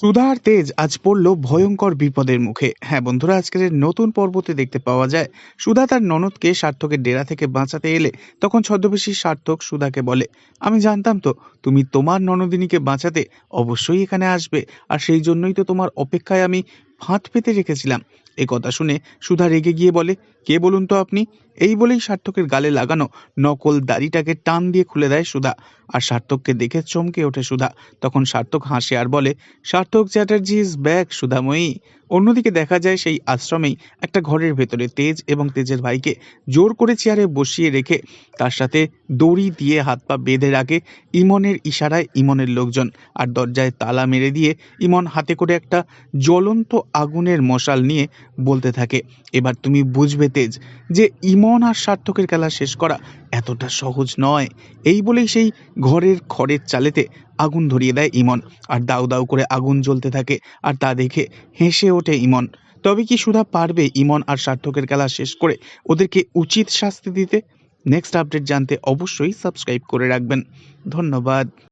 সুধা আর তেজ আজ পড়ল ভয়ঙ্কর বিপদের মুখে। হ্যাঁ বন্ধুরা, আজকের নতুন পর্বতে দেখতে পাওয়া যায়, সুধা তার ননদকে সার্থকের ডেরা থেকে বাঁচাতে এলে তখন ছদ্মবেশী সার্থক সুধাকে বলে, আমি জানতাম তো, তুমি তোমার ননদিনীকে বাঁচাতে অবশ্যই এখানে আসবে, আর সেই জন্যই তো তোমার অপেক্ষায় আমি ফাঁদ পেতে রেখেছিলাম। এ কথা শুনে সুধা রেগে গিয়ে বলে, কে বলুন তো আপনি? এই বলেই সার্থকের গালে লাগানো নকল দাড়িটাকে টান দিয়ে খুলে দেয় সুধা। আর সার্থককে দেখে চমকে ওঠে সুধা। তখন সার্থক হাসে আর বলে, সার্থক চ্যাটার্জি ইজ ব্যাক, সুধাময়ী। অন্যদিকে দেখা যায় সেই আশ্রমেই একটা ঘরের ভেতরে তেজ এবং তেজের ভাইকে জোর করে চেয়ারে বসিয়ে রেখে তার সাথে দড়ি দিয়ে হাত পা বেঁধে রাখে ইমনের ইশারায় ইমনের লোকজন। আর দরজায় তালা মেরে দিয়ে ইমন হাতে করে একটা জ্বলন্ত আগুনের মশাল নিয়ে বলতে থাকে, এবার তুমি বুঝবে তেজ, যে ইমন আর সার্থকের খেলা শেষ করা এতটা সহজ নয়। এই বলেই সেই ঘরের খড়ের চালেতে আগুন ধরিয়ে দেয় ইমন। আর দাউ দাউ করে আগুন জ্বলতে থাকে আর তা দেখে হেসে ওঠে ইমন। তবে কি সুধা পারবে ইমন আর সার্থকের খেলা শেষ করে ওদেরকে উচিত শাস্তি দিতে? নেক্সট আপডেট জানতে অবশ্যই সাবস্ক্রাইব করে রাখবেন। ধন্যবাদ।